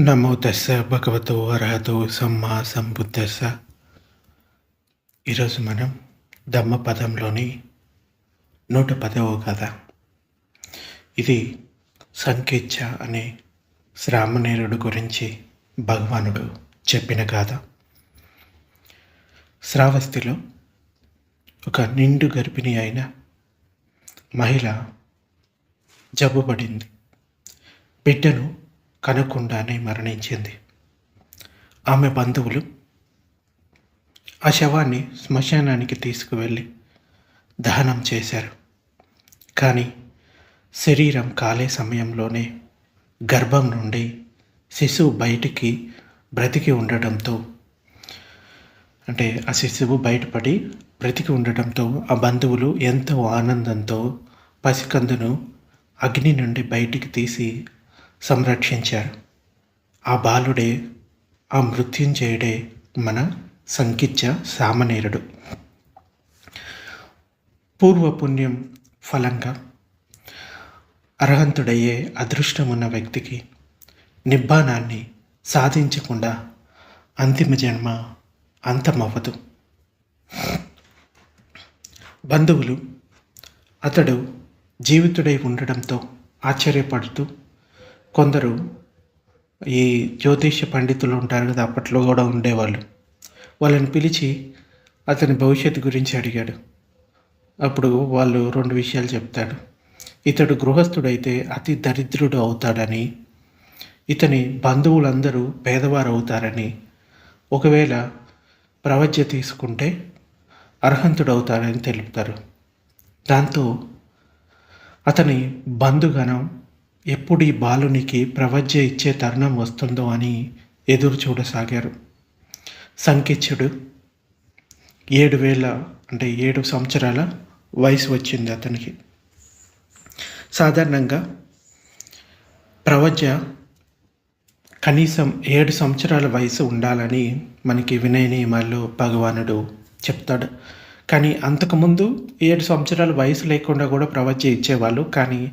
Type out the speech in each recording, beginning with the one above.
నమో తస్స భగవతో అర్హతో సమ్మా సంబుద్ధస్స ఈరోజు మనం పదంలోని నూట పదవ కథ. ఇది సంకేచ్ఛ అనే శ్రామణేరుడు గురించి భగవానుడు చెప్పిన కథ. శ్రావస్తిలో ఒక నిండు గర్భిణి అయిన మహిళ జబ్బుపడింది. బిడ్డను కనకుండానే మరణించింది. ఆమె బంధువులు ఆ శవాన్ని శ్మశానానికి తీసుకువెళ్ళి దహనం చేశారు. కానీ శరీరం కాలే సమయంలోనే గర్భం నుండి శిశువు బయటికి బ్రతికి ఉండడంతో అంటే ఆ శిశువు బయటపడి బ్రతికి ఉండడంతో ఆ బంధువులు ఎంతో ఆనందంతో పసికందును అగ్ని నుండి బయటికి తీసి సంరక్షించారు ఆ బాలుడే ఆ మృత్యుంజయుడే మన సంకిచ్చ సామనేరుడు. పూర్వపుణ్యం ఫలంగా అర్హంతుడయ్యే అదృష్టమున్న వ్యక్తికి నిబ్బానాన్ని సాధించకుండా అంతిమ జన్మ అంతమవ్వదు. బంధువులు అతడు జీవితుడై ఉండడంతో ఆశ్చర్యపడుతూ కొందరు ఈ జ్యోతిష్య పండితులు ఉంటారు కదా అప్పట్లో కూడా ఉండేవాళ్ళు. వాళ్ళని పిలిచి అతని భవిష్యత్తు గురించి అడిగాడు. అప్పుడు వాళ్ళు రెండు విషయాలు చెప్తాడు ఇతడు గృహస్థుడైతే అతి దరిద్రుడు అవుతాడని ఇతని బంధువులందరూ పేదవారు అవుతారని ఒకవేళ ప్రవజ్య తీసుకుంటే అర్హంతుడవుతాడని తెలుపుతారు. దాంతో అతని బంధుగణం ఎప్పుడు ఈ బాలునికి ప్రవజ్య ఇచ్చే తరుణం వస్తుందో అని ఎదురు చూడసాగారు. సంకిచ్చుడు ఏడు వేల అంటే ఏడు సంవత్సరాల వయసు వచ్చింది అతనికి. సాధారణంగా ప్రవజ్య కనీసం ఏడు సంవత్సరాల వయసు ఉండాలని మనకి వినయ నియమాల్లో భగవానుడు చెప్తాడు. కానీ అంతకుముందు ఏడు సంవత్సరాల వయసు లేకుండా కూడా ప్రవజ్య ఇచ్చేవాళ్ళు. కానీ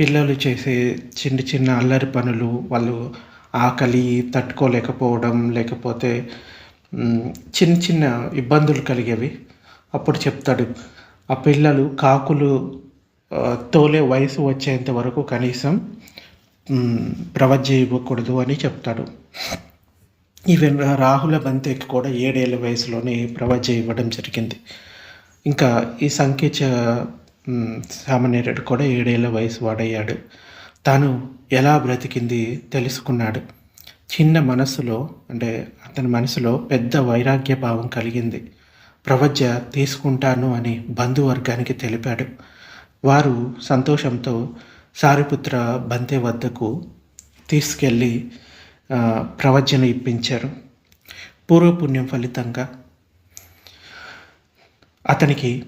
పిల్లలు చేసే చిన్న చిన్న అల్లరి పనులు వాళ్ళు ఆకలి తట్టుకోలేకపోవడం లేకపోతే చిన్న చిన్న ఇబ్బందులు కలిగేవి. అప్పుడు చెప్తాడు ఆ పిల్లలు కాకులు తోలే వయసు వచ్చేంత వరకు కనీసం ప్రవజ్జ ఇవ్వకూడదు అని చెప్తాడు. ఈవెన్ రాహుల బంతేకి కూడా ఏడేళ్ళ వయసులోనే ప్రవజ్జ ఇవ్వడం జరిగింది. ఇంకా ఈ సంఖ్య సామాన్యుడు కూడా ఏడేళ్ళ వయసు వాడయ్యాడు. తాను ఎలా బ్రతికింది తెలుసుకున్నాడు. చిన్న మనసులో అంటే అతని మనసులో పెద్ద వైరాగ్య భావం కలిగింది. ప్రవజ్య తీసుకుంటాను అని బంధువర్గానికి తెలిపాడు. వారు సంతోషంతో సారిపుత్ర బంతే వద్దకు తీసుకెళ్ళి ప్రవజ్యను ఇప్పించారు. పూర్వపుణ్యం ఫలితంగా అతనికి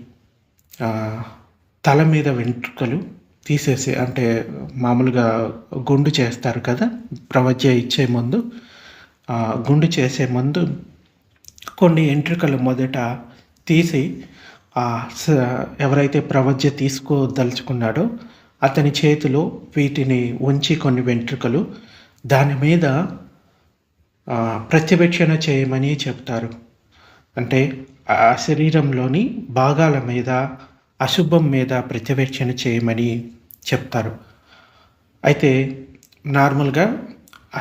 తల మీద వెంట్రుకలు తీసేసి అంటే మామూలుగా గుండు చేస్తారు కదా ప్రవజ్య ఇచ్చే ముందు గుండు చేసే ముందు కొన్ని ఎంట్రుకలు మొదట తీసి ఎవరైతే ప్రవజ్య తీసుకోదలుచుకున్నాడో అతని చేతిలో వీటిని ఉంచి కొన్ని వెంట్రుకలు దాని మీద ప్రత్యవేక్షణ చేయమని చెప్తారు. అంటే ఆ శరీరంలోని భాగాల మీద అశుభం మీద పర్యవేక్షణ చేయమని చెప్తారు. అయితే నార్మల్గా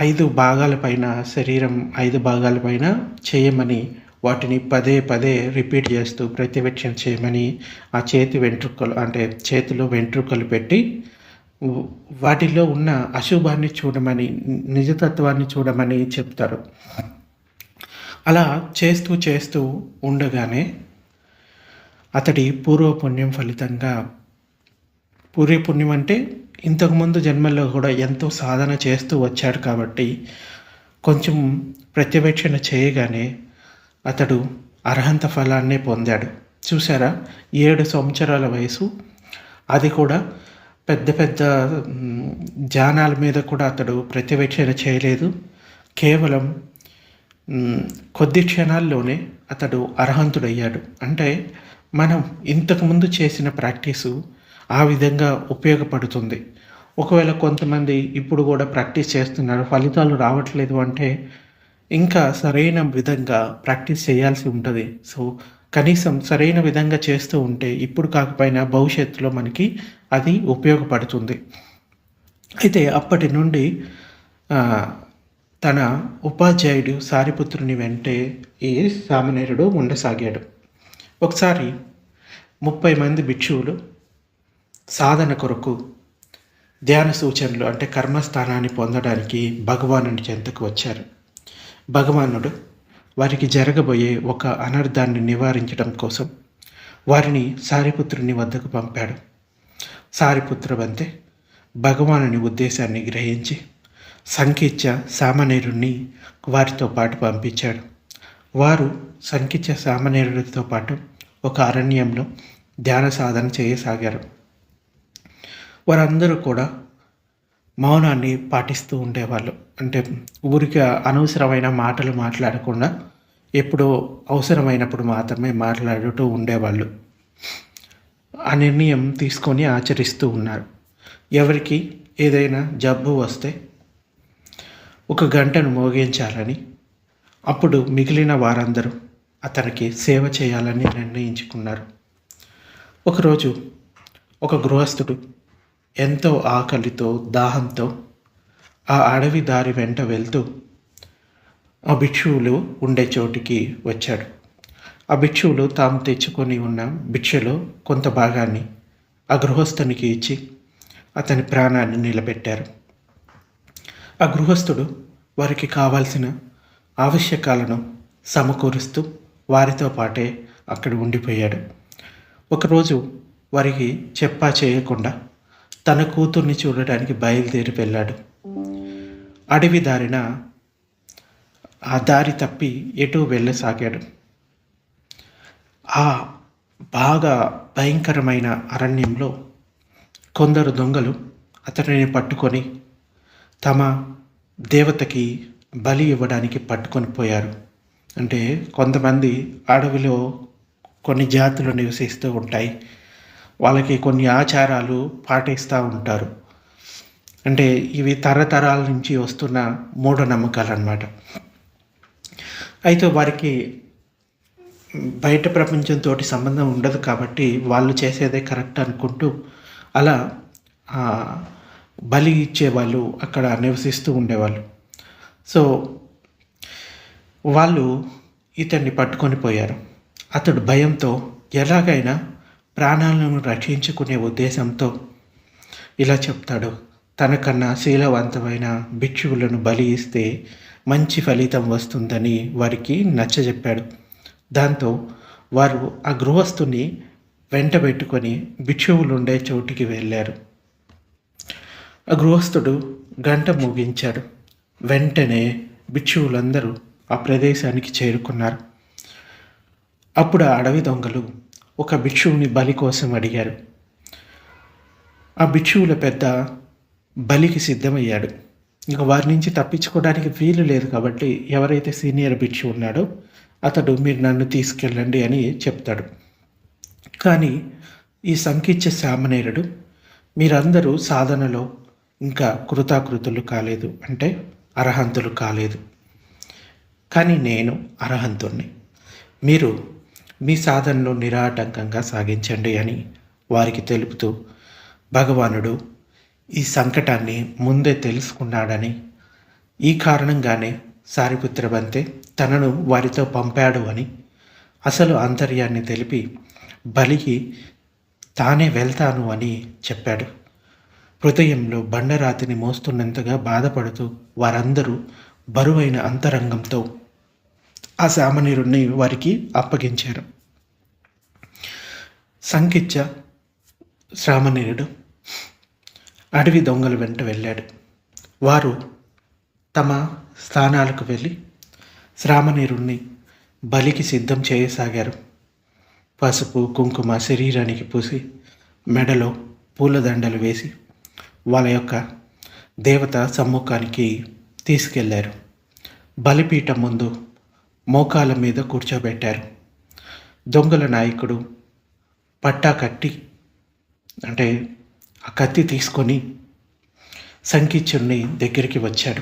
ఐదు భాగాలపైన శరీరం ఐదు భాగాలపైన చేయమని వాటిని పదే పదే రిపీట్ చేస్తూ ప్రతివేక్షణ చేయమని ఆ చేతి వెంట్రుకలు అంటే చేతిలో వెంట్రుకలు పెట్టి వాటిలో ఉన్న అశుభాన్ని చూడమని నిజతత్వాన్ని చూడమని చెప్తారు. అలా చేస్తూ చేస్తూ ఉండగానే అతడి పూర్వపుణ్యం ఫలితంగా పూర్వపుణ్యం అంటే ఇంతకుముందు జన్మల్లో కూడా ఎంతో సాధన చేస్తూ వచ్చాడు కాబట్టి కొంచెం ప్రత్యవేక్షణ చేయగానే అతడు అర్హంత ఫలాన్నే పొందాడు. చూసారా ఏడు సంవత్సరాల వయసు. అది కూడా పెద్ద పెద్ద జానాల మీద కూడా అతడు ప్రత్యవేక్షణ చేయలేదు. కేవలం కొద్ది క్షణాల్లోనే అతడు అర్హంతుడయ్యాడు. అంటే మనం ఇంతకుముందు చేసిన ప్రాక్టీసు ఆ విధంగా ఉపయోగపడుతుంది. ఒకవేళ కొంతమంది ఇప్పుడు కూడా ప్రాక్టీస్ చేస్తున్నారు ఫలితాలు రావట్లేదు అంటే ఇంకా సరైన విధంగా ప్రాక్టీస్ చేయాల్సి ఉంటుంది. సో కనీసం సరైన విధంగా చేస్తూ ఉంటే ఇప్పుడు కాకపోయినా భవిష్యత్తులో మనకి అది ఉపయోగపడుతుంది. అయితే అప్పటి నుండి తన ఉపాధ్యాయుడు సారిపుత్రుని వెంటే ఈ సామనేరుడు ఉండసాగాడు. ఒకసారి ముప్పై మంది భిక్షువులు సాధన కొరకు ధ్యాన సూచనలు అంటే కర్మస్థానాన్ని పొందడానికి భగవానుడి చెంతకు వచ్చారు. భగవానుడు వారికి జరగబోయే ఒక అనర్థాన్ని నివారించడం కోసం వారిని సారిపుత్రుని వద్దకు పంపాడు. సారిపుత్ర వంతే భగవానుని ఉద్దేశాన్ని గ్రహించి సంకిత్య సామనేరుణ్ణి వారితో పాటు పంపించాడు. వారు సంకిచ్చ సామనేరుడితో పాటు ఒక అరణ్యంలో ధ్యాన సాధన చేయసాగారు. వారందరూ కూడా మౌనాన్ని పాటిస్తూ ఉండేవాళ్ళు. అంటే ఊరికి అనవసరమైన మాటలు మాట్లాడకుండా ఎప్పుడో అవసరమైనప్పుడు మాత్రమే మాట్లాడుతూ ఉండేవాళ్ళు. ఆ నిర్ణయం తీసుకొని ఆచరిస్తూ ఉన్నారు. ఎవరికి ఏదైనా జబ్బు వస్తే ఒక గంటను మోగించాలని అప్పుడు మిగిలిన వారందరూ అతనికి సేవ చేయాలని నిర్ణయించుకున్నారు. ఒకరోజు ఒక గృహస్థుడు ఎంతో ఆకలితో దాహంతో ఆ అడవి దారి వెంట వెళ్తూ ఆ భిక్షువులు ఉండే చోటికి వచ్చాడు. ఆ భిక్షువులు తాము తెచ్చుకొని ఉన్న భిక్షలో కొంత భాగాన్ని ఆ గృహస్థునికి ఇచ్చి అతని ప్రాణాన్ని నిలబెట్టారు. ఆ గృహస్థుడు వారికి కావాల్సిన ఆవశ్యకాలను సమకూరుస్తూ వారితో పాటే అక్కడ ఉండిపోయాడు. ఒకరోజు వారికి చెప్పా చేయకుండా తన కూతుర్ని చూడడానికి బయలుదేరి వెళ్ళాడు. అడవి దారిన ఆ దారి తప్పి ఎటూ వెళ్ళసాగాడు. ఆ బాగా భయంకరమైన అరణ్యంలో కొందరు దొంగలు అతనిని పట్టుకొని తమ దేవతకి బలి ఇవ్వడానికి పట్టుకొని పోయారు. అంటే కొంతమంది అడవిలో కొన్ని జాతులు నివసిస్తూ ఉంటాయి. వాళ్ళకి కొన్ని ఆచారాలు పాటిస్తూ ఉంటారు. అంటే ఇవి తరతరాల నుంచి వస్తున్న మూఢనమ్మకాలు అన్నమాట అయితే వారికి బయట ప్రపంచంతో సంబంధం ఉండదు కాబట్టి వాళ్ళు చేసేదే కరెక్ట్ అనుకుంటూ అలా బలి ఇచ్చేవాళ్ళు అక్కడ నివసిస్తూ ఉండేవాళ్ళు. సో వాళ్ళు ఇతన్ని పట్టుకొని పోయారు. అతడు భయంతో ఎలాగైనా ప్రాణాలను రక్షించుకునే ఉద్దేశంతో ఇలా చెప్తాడు. తనకన్నా శీలవంతమైన భిక్షువులను బలి ఇస్తే మంచి ఫలితం వస్తుందని వారికి నచ్చజెప్పాడు. దాంతో వారు ఆ గృహస్థుని వెంటబెట్టుకొని భిక్షువులు ఉండే చోటికి వెళ్ళారు. ఆ గృహస్థుడు గంట ముగించాడు. వెంటనే భిక్షువులందరూ ఆ ప్రదేశానికి చేరుకున్నారు. అప్పుడు ఆ అడవి దొంగలు ఒక భిక్షువుని బలి కోసం అడిగారు. ఆ భిక్షువుల పెద్ద బలికి సిద్ధమయ్యాడు. ఇంకా వారి నుంచి తప్పించుకోవడానికి వీలు లేదు కాబట్టి ఎవరైతే సీనియర్ భిక్షు ఉన్నాడో అతడు మీరు నన్ను తీసుకెళ్ళండి అని చెప్తాడు. కానీ ఈ సంకిచ్చ సామనేరుడు మీరందరూ సాధనలో ఇంకా కృతాకృతులు కాలేదు అంటే అర్హంతులు కాలేదు. కానీ నేను అర్హంతుణ్ణి. మీరు మీ సాధనలో నిరాటంకంగా సాగించండి అని వారికి తెలుపుతూ భగవానుడు ఈ సంకటాన్ని ముందే తెలుసుకున్నాడని ఈ కారణంగానే సారిపుత్ర బంతే తనను వారితో పంపాడు అని అసలు అంతర్యాన్ని తెలిపి బలికి తానే వెళ్తాను అని చెప్పాడు. హృదయంలో బండరాతిని మోస్తున్నంతగా బాధపడుతూ వారందరూ బరువైన అంతరంగంతో ఆ సామాన్యుడిని వారికి అప్పగించారు. సంకిచ్చ శ్రామనీరుడు అడవి దొంగల వెంట వెళ్ళాడు. వారు తమ స్థానాలకు వెళ్ళి శ్రామనీరుణ్ణి బలికి సిద్ధం చేయసాగారు. పసుపు కుంకుమ శరీరానికి పూసి మెడలో పూలదండలు వేసి వాళ్ళ యొక్క దేవత సమ్ముఖానికి తీసుకెళ్ళారు. బలిపీఠం ముందు మోకాల మీద కూర్చోబెట్టారు. దొంగల నాయకుడు పట్టా కట్టి అంటే ఆ కత్తి తీసుకొని సంకిచ్చుణ్ణి దగ్గరికి వచ్చాడు.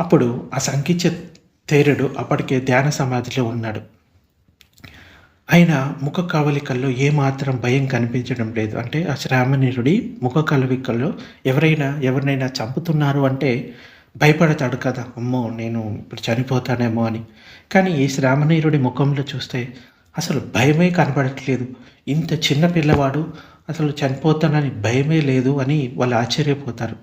అప్పుడు ఆ సంకిచ్చ తేరుడు అప్పటికే ధ్యాన సమాధిలో ఉన్నాడు. ఆయన ముఖ కవలికల్లో ఏమాత్రం భయం కనిపించడం లేదు. అంటే ఆ శ్రామణీయుడి ముఖ కవలికల్లో ఎవరైనా ఎవరినైనా చంపుతున్నారు అంటే భయపడతాడు కదా. అమ్మో నేను ఇప్పుడు చనిపోతానేమో అని. కానీ ఈ శ్రామణీయుడి ముఖంలో చూస్తే అసలు భయమే కనపడట్లేదు ఇంత చిన్న పిల్లవాడు అసలు చనిపోతానని భయమే లేదు అని వాళ్ళు ఆశ్చర్యపోతారు.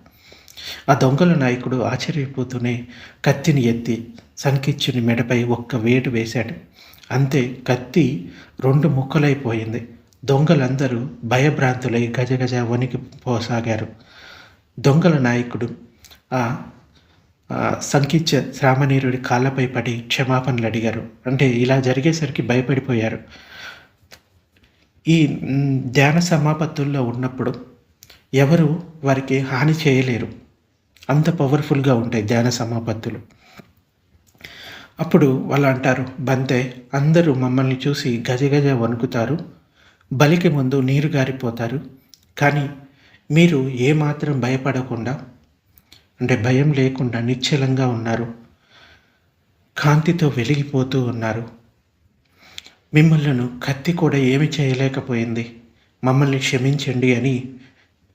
ఆ దొంగల నాయకుడు ఆశ్చర్యపోతూనే కత్తిని ఎత్తి సంకిచ్చుని మెడపై ఒక్క వేటు వేశాడు. అంతే కత్తి రెండు ముక్కలైపోయింది. దొంగలందరూ భయభ్రాంతులై గజగజ వణికిపోసాగారు దొంగల నాయకుడు ఆ సంకిచ్చ శ్రామనీరుడి కాళ్ళపై పడి క్షమాపణలు అడిగారు అంటే ఇలా జరిగేసరికి భయపడిపోయారు. ఈ ధ్యాన సమాపత్తుల్లో ఉన్నప్పుడు ఎవరు వారికి హాని చేయలేరు. అంత పవర్ఫుల్గా ఉంటాయి ధ్యాన సమాపత్తులు. అప్పుడు వాళ్ళు అంటారు బంతే అందరూ మమ్మల్ని చూసి గజగజ వణుకుతారు బలికి ముందు నీరు గారిపోతారు కానీ మీరు ఏమాత్రం భయపడకుండా అంటే భయం లేకుండా నిశ్చలంగా ఉన్నారు కాంతితో వెలిగిపోతూ ఉన్నారు. మిమ్మల్ని కత్తి కూడా ఏమి చేయలేకపోయింది. మమ్మల్ని క్షమించండి అని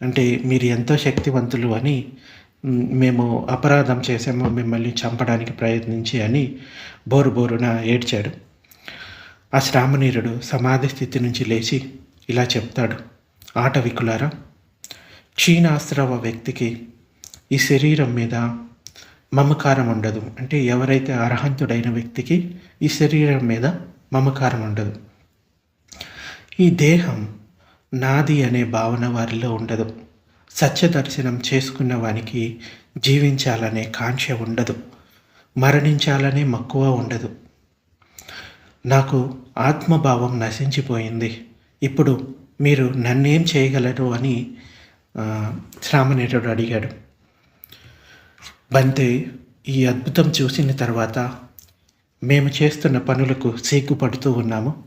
అంటే మీరు ఎంతో శక్తివంతులు అని మేము అపరాధం చేసాము మిమ్మల్ని చంపడానికి ప్రయత్నించి అని బోరు బోరున ఏడ్చాడు. ఆ శ్రామణీరుడు సమాధి స్థితి నుంచి లేచి ఇలా చెప్తాడు. ఆటవికులారా క్షీణాస్త్రవ వ్యక్తికి ఈ శరీరం మీద మమకారం ఉండదు. అంటే ఎవరైతే అర్హంతుడైన వ్యక్తికి ఈ శరీరం మీద మమకారం ఉండదు. ఈ దేహం నాది అనే భావన వారిలో ఉండదు. సత్యదర్శనం చేసుకున్న వానికి జీవించాలనే కాంక్ష ఉండదు. మరణించాలనే మక్కువ ఉండదు. నాకు ఆత్మభావం నశించిపోయింది. ఇప్పుడు మీరు నన్నేం చేయగలరు అని శ్రామనేటుడు అడిగాడు. బంతే ఈ అద్భుతం చూసిన తర్వాత మేము చేస్తున్న పనులకు సిగ్గుపడుతూ ఉన్నాము.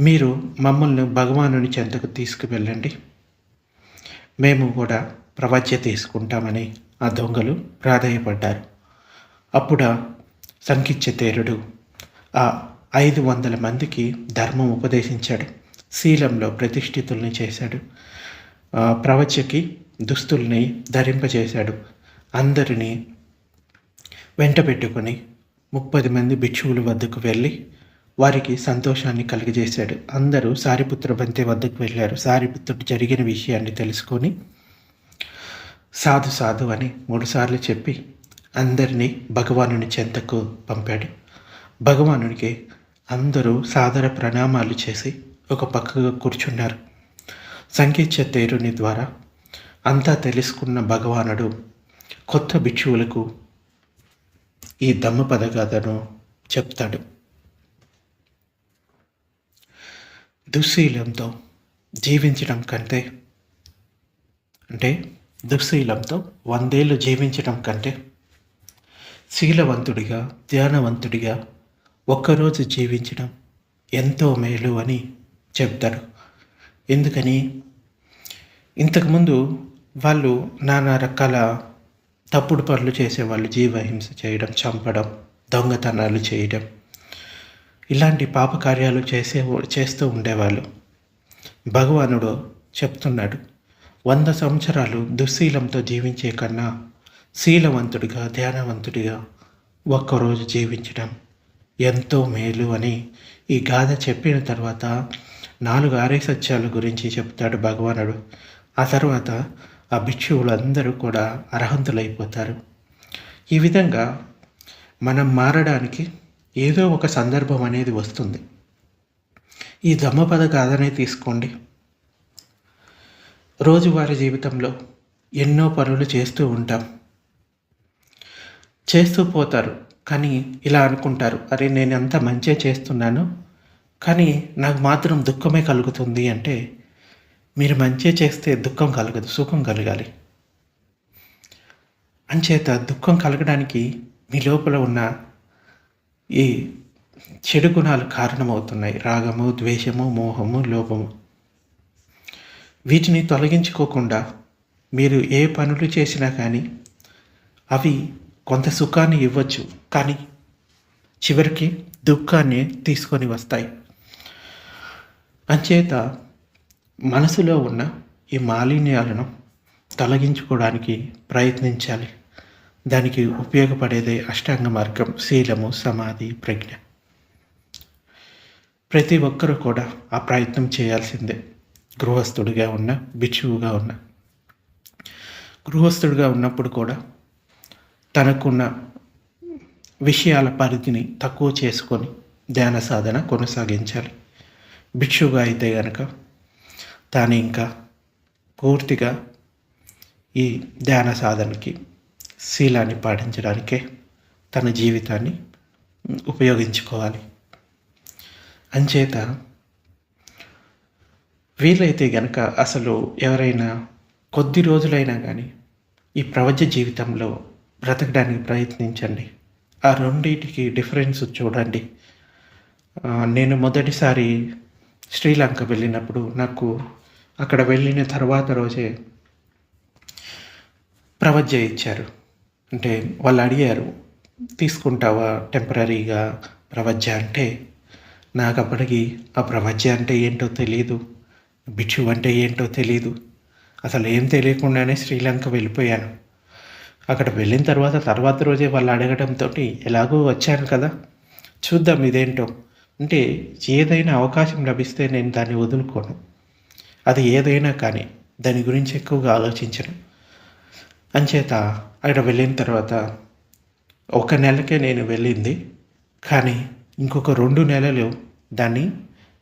మీరు మమ్మల్ని భగవానుని చెంతకు తీసుకువెళ్ళండి. మేము కూడా ప్రవచ్య తీసుకుంటామని ఆ దొంగలు ప్రాధాయపడ్డారు. అప్పుడు సంకిచ్చతేరుడు ఆ ఐదు వందల మందికి ధర్మం ఉపదేశించాడు. శీలంలో ప్రతిష్ఠితుల్ని చేశాడు. ప్రవచకి దుస్తుల్ని ధరింపజేశాడు. అందరినీ వెంట పెట్టుకొని ముప్పది మంది భిక్షువుల వద్దకు వెళ్ళి వారికి సంతోషాన్ని కలిగజేశాడు. అందరూ సారిపుత్ర బంతి వద్దకు వెళ్ళారు. సారిపుత్రుడు జరిగిన విషయాన్ని తెలుసుకొని సాధు సాధు అని మూడుసార్లు చెప్పి అందరినీ భగవానుని చెంతకు పంపాడు. భగవానునికి అందరూ సాదర ప్రణామాలు చేసి ఒక పక్కగా కూర్చున్నారు. సంగీత తేరుని ద్వారా అంతా తెలుసుకున్న భగవానుడు కొత్త భిక్షువులకు ఈ దమ్మ పదగాథను చెప్తాడు. దుశ్శీలంతో జీవించడం కంటే అంటే దుశ్శీలంతో వందేళ్ళు జీవించడం కంటే శీలవంతుడిగా ధ్యానవంతుడిగా ఒక్కరోజు జీవించడం ఎంతో మేలు అని చెప్తారు. ఎందుకని? ఇంతకుముందు వాళ్ళు నానా రకాల తప్పుడు పనులు చేసేవాళ్ళు జీవహింస చేయడం చంపడం దొంగతనాలు చేయడం. ఇలాంటి పాపకార్యాలు చేసే చేస్తూ ఉండేవాళ్ళు. భగవానుడు చెప్తున్నాడు వంద సంవత్సరాలు దుశ్శీలంతో జీవించే కన్నా శీలవంతుడిగా ధ్యానవంతుడిగా ఒక్కరోజు జీవించడం ఎంతో మేలు అని ఈ గాథ చెప్పిన తర్వాత నాలుగు ఆరే సత్యాల గురించి చెప్తాడు భగవానుడు. ఆ తర్వాత ఆ భిక్షువులందరూ కూడా అర్హంతులైపోతారు. ఈ విధంగా మనం మారడానికి ఏదో ఒక సందర్భం అనేది వస్తుంది. ఈ ధమ్మపద గాథనే తీసుకోండి. రోజువారీ జీవితంలో ఎన్నో పనులు చేస్తూ ఉంటాం. చేస్తూ పోతారు కానీ ఇలా అనుకుంటారు అరే నేను ఎంత మంచిగా చేస్తున్నాను కానీ నాకు మాత్రం దుఃఖమే కలుగుతుంది అంటే మీరు మంచిగా చేస్తే దుఃఖం కలగదు సుఖం కలగాలి. అంచేత దుఃఖం కలగడానికి మీ లోపల ఉన్న ఈ చెడు గుణాలు కారణమవుతున్నాయి. రాగము ద్వేషము మోహము లోపము. వీటిని తొలగించుకోకుండా మీరు ఏ పనులు చేసినా కానీ అవి కొంత సుఖాన్ని ఇవ్వచ్చు. కానీ చివరికి దుఃఖాన్ని తీసుకొని వస్తాయి. అంచేత మనసులో ఉన్న ఈ మాలిన్యాలను తొలగించుకోవడానికి ప్రయత్నించాలి. దానికి ఉపయోగపడేదే అష్టాంగ మార్గం శీలము సమాధి ప్రజ్ఞ. ప్రతి ఒక్కరూ కూడా ఆ ప్రయత్నం చేయాల్సిందే. గృహస్థుడిగా ఉన్న బిచ్చువుగా ఉన్న. గృహస్థుడిగా ఉన్నప్పుడు కూడా తనకున్న విషయాల పరిధిని తక్కువ చేసుకొని ధ్యాన సాధన కొనసాగించాలి. భిక్షుగా అయితే గనక తాను ఇంకా పూర్తిగా ఈ ధ్యాన సాధనకి శీలాన్ని పాటించడానికే తన జీవితాన్ని ఉపయోగించుకోవాలి. అంచేత వీలైతే గనక అసలు ఎవరైనా కొద్ది రోజులైనా కానీ ఈ ప్రవచ జీవితంలో బ్రతకడానికి ప్రయత్నించండి. ఆ రెండింటికి డిఫరెన్స్ చూడండి. నేను మొదటిసారి శ్రీలంక వెళ్ళినప్పుడు నాకు అక్కడ వెళ్ళిన తర్వాత రోజే ప్రవజ్జ ఇచ్చారు. అంటే వాళ్ళు అడిగారు తీసుకుంటావా టెంపరీగా ప్రవజ్య అంటే? నాకు అప్పటికి ఆ ప్రవజ్య అంటే ఏంటో తెలియదు బిచ్చు అంటే ఏంటో తెలియదు అసలు ఏం తెలియకుండానే శ్రీలంక వెళ్ళిపోయాను. అక్కడ వెళ్ళిన తర్వాత తర్వాత రోజే వాళ్ళు అడగడంతో ఎలాగో వచ్చాను కదా. చూద్దాం ఇదేంటో. అంటే ఏదైనా అవకాశం లభిస్తే నేను దాన్ని వదులుకోను. అది ఏదైనా కానీ దాని గురించి ఎక్కువగా ఆలోచించను. అంచేత అక్కడ వెళ్ళిన తర్వాత ఒక నెలకే నేను వెళ్ళింది. కానీ ఇంకొక రెండు నెలలు దాన్ని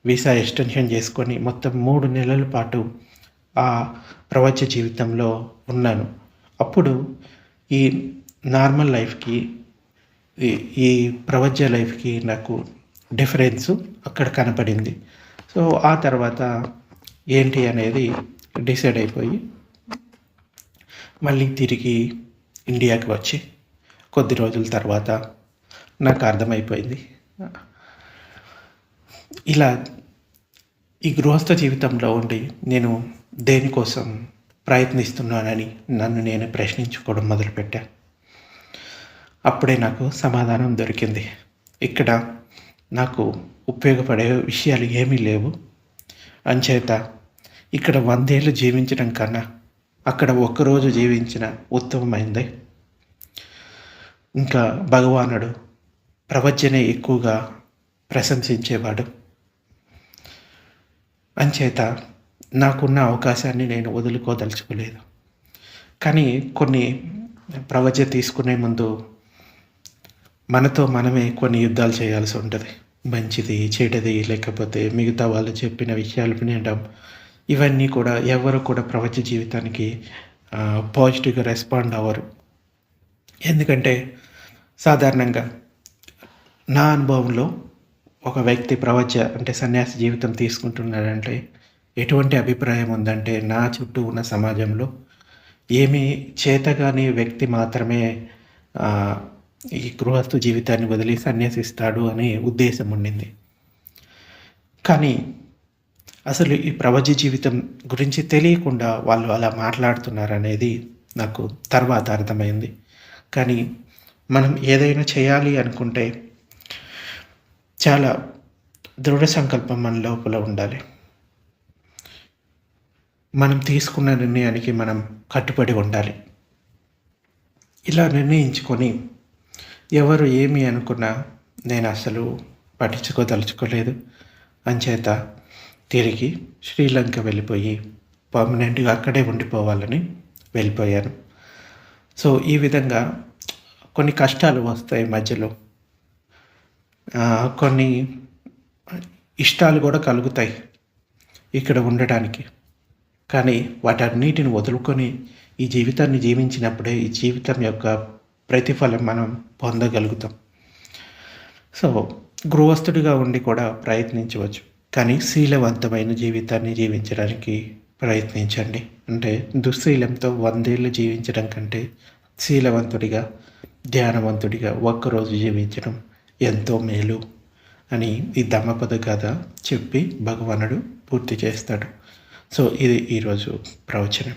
వీసా ఎక్స్టెన్షన్ చేసుకొని మొత్తం మూడు నెలల పాటు ఆ ప్రపంచ జీవితంలో ఉన్నాను. అప్పుడు ఈ నార్మల్ లైఫ్కి ఈ ప్రపంచ లైఫ్కి నాకు డిఫరెన్స్ అక్కడ కనపడింది. సో ఆ తర్వాత ఏంటి అనేది డిసైడ్ అయిపోయి మళ్ళీ తిరిగి ఇండియాకి వచ్చి కొద్ది రోజుల తర్వాత నాకు అర్థమైపోయింది. ఇలా ఈ గృహస్థ జీవితంలో ఉండి నేను దేనికోసం ప్రయత్నిస్తున్నానని నన్ను నేను ప్రశ్నించుకోవడం మొదలుపెట్టా. అప్పుడే నాకు సమాధానం దొరికింది. ఇక్కడ నాకు ఉపయోగపడే విషయాలు ఏమీ లేవు. అంచేత ఇక్కడ వందేళ్ళు జీవించడం కన్నా అక్కడ ఒక్కరోజు జీవించిన ఉత్తమమైంది. ఇంకా భగవానుడు ప్రవచనే ఎక్కువగా ప్రశంసించేవాడు. అంచేత నాకున్న అవకాశాన్ని నేను వదులుకోదలుచుకోలేదు. కానీ కొన్ని ప్రవచ తీసుకునే ముందు మనతో మనమే కొన్ని యుద్ధాలు చేయాల్సి ఉంటుంది. మంచిది చెడది లేకపోతే మిగతా వాళ్ళు చెప్పిన విషయాలు వినడం ఇవన్నీ కూడా ఎవరు కూడా ప్రపంచ జీవితానికి పాజిటివ్గా రెస్పాండ్ అవ్వరు. ఎందుకంటే సాధారణంగా నా అనుభవంలో ఒక వ్యక్తి ప్రవచ అంటే సన్యాసి జీవితం తీసుకుంటున్నాడంటే ఎటువంటి అభిప్రాయం ఉందంటే నా చుట్టూ ఉన్న సమాజంలో ఏమీ చేతగాని వ్యక్తి మాత్రమే ఈ గృహస్థు జీవితాన్ని వదిలి సన్యాసిస్తాడు అనే ఉద్దేశం ఉండింది. కానీ అసలు ఈ ప్రవజ జీవితం గురించి తెలియకుండా వాళ్ళు అలా మాట్లాడుతున్నారు అనేది నాకు తర్వాత అర్థమైంది. కానీ మనం ఏదైనా చేయాలి అనుకుంటే చాలా దృఢ సంకల్పం మన లోపల ఉండాలి. మనం తీసుకున్న నిర్ణయానికి మనం కట్టుబడి ఉండాలి. ఇలా నిర్ణయించుకొని ఎవరు ఏమి అనుకున్నా నేను అసలు పట్టించుకోదలుచుకోలేదు. అంచేత తిరిగి శ్రీలంక వెళ్ళిపోయి పర్మనెంట్గా అక్కడే ఉండిపోవాలని వెళ్ళిపోయాను. సో ఈ విధంగా కొన్ని కష్టాలు వస్తాయి మధ్యలో. కొన్ని ఇష్టాలు కూడా కలుగుతాయి ఇక్కడ ఉండటానికి. కానీ వాటన్నిటిని వదులుకొని ఈ జీవితాన్ని జీవించినప్పుడే ఈ జీవితం యొక్క ప్రతిఫలం మనం పొందగలుగుతాం. సో గృహస్థుడిగా ఉండి కూడా ప్రయత్నించవచ్చు. కానీ శీలవంతమైన జీవితాన్ని జీవించడానికి ప్రయత్నించండి. అంటే దుశ్శీలంతో వందేళ్ళు జీవించడం కంటే శీలవంతుడిగా ధ్యానవంతుడిగా ఒక్కరోజు జీవించడం ఎంతో మేలు అని ఈ దమ్మపద కథ చెప్పి భగవానుడు పూర్తి చేస్తాడు. సో ఇది ఈరోజు ప్రవచనం.